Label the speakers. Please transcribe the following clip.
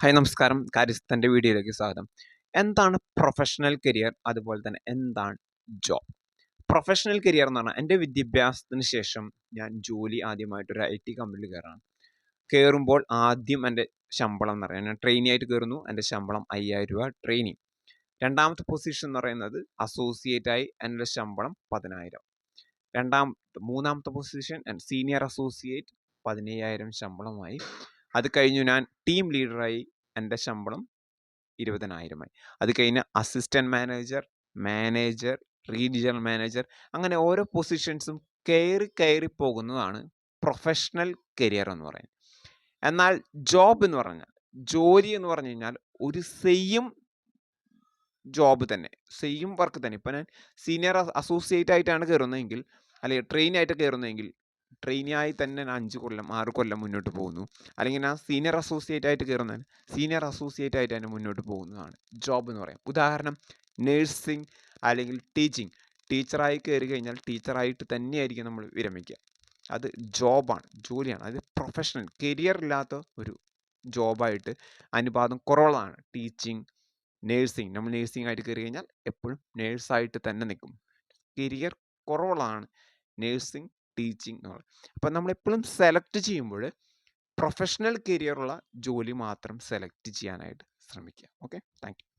Speaker 1: Hi നമസ്കാരം. കാര്യസ്ഥന്റെ വീഡിയോയിലേക്ക് സ്വാഗതം. എന്താണ് പ്രൊഫഷണൽ കരിയർ അതുപോലെ തന്നെ എന്താണ് ജോബ് പ്രൊഫഷണൽ കരിയർ എന്ന് പറഞ്ഞാൽ എന്റെ വിദ്യാഭ്യാസത്തിന് ശേഷം ഞാൻ ജോലി ആദ്യമായിട്ടൊരു ഐ ടി കമ്പനിയിൽ കയറാണ്. കയറുമ്പോൾ ആദ്യം എന്റെ ശമ്പളം എന്ന് പറയുന്നത് ഞാൻ ട്രെയിനി ആയിട്ട് കയറുന്നു എന്റെ ശമ്പളം അയ്യായിരം രൂപ ട്രെയിനി രണ്ടാമത്തെ പൊസിഷൻ എന്ന് പറയുന്നത് അസോസിയേറ്റ് ആയി എന്റെ ശമ്പളം പതിനായിരം. രണ്ടാമത്തെ മൂന്നാമത്തെ പൊസിഷൻ സീനിയർ അസോസിയേറ്റ് പതിനയ്യായിരം ശമ്പളമായി. അത് കഴിഞ്ഞു ഞാൻ ടീം ലീഡറായി എന്റെ ശമ്പളം ഇരുപതിനായിരമായി. അത് കഴിഞ്ഞ് assistant manager manager regional manager അങ്ങനെ ഓരോ പൊസിഷൻസും കയറി കയറി പോകുന്നതാണ് പ്രൊഫഷണൽ കരിയർ എന്ന് പറയുന്നത്. എന്നാൽ ജോബ് എന്ന് പറഞ്ഞാൽ ജോലി എന്ന് പറഞ്ഞു കഴിഞ്ഞാൽ ഒരു സെയിം ജോബ് തന്നെ സെയിം വർക്ക് തന്നെ. ഇപ്പം ഞാൻ സീനിയർ അസോസിയേറ്റ് ആയിട്ടാണ് കയറുന്നതെങ്കിൽ അല്ലെങ്കിൽ ട്രെയിൻ ആയിട്ട് കയറുന്നതെങ്കിൽ ട്രെയിനിയായി തന്നെ ഞാൻ അഞ്ച് കൊല്ലം ആറ് കൊല്ലം മുന്നോട്ട് പോകുന്നു. അല്ലെങ്കിൽ ഞാൻ സീനിയർ അസോസിയേറ്റ് ആയിട്ട് കയറുന്നതിന് സീനിയർ അസോസിയേറ്റ് ആയിട്ട് തന്നെ മുന്നോട്ട് പോകുന്നതാണ് ജോബ് എന്ന് പറയാം. ഉദാഹരണം നേഴ്സിംഗ് അല്ലെങ്കിൽ ടീച്ചിങ് ടീച്ചറായി കയറി കഴിഞ്ഞാൽ ടീച്ചറായിട്ട് തന്നെയായിരിക്കും നമ്മൾ വിരമിക്കുക. അത് ജോബാണ് ജോലിയാണ്. അത് പ്രൊഫഷണൽ കരിയർ ഇല്ലാത്ത ഒരു ജോബായിട്ട് അനുപാതം കുറവുള്ളതാണ്. ടീച്ചിങ് നേഴ്സിംഗ് നമ്മൾ നേഴ്സിംഗ് ആയിട്ട് കയറി കഴിഞ്ഞാൽ എപ്പോഴും നേഴ്സായിട്ട് തന്നെ നിൽക്കും. കരിയർ കുറവുള്ളതാണ്. നേഴ്സിംഗ് ടീച്ചിങ് എന്ന് പറയുന്നത് അപ്പം നമ്മളെപ്പോഴും സെലക്ട് ചെയ്യുമ്പോൾ പ്രൊഫഷണൽ കരിയറുള്ള ജോലി മാത്രം സെലക്ട് ചെയ്യാനായിട്ട് ശ്രമിക്കുക. Okay thank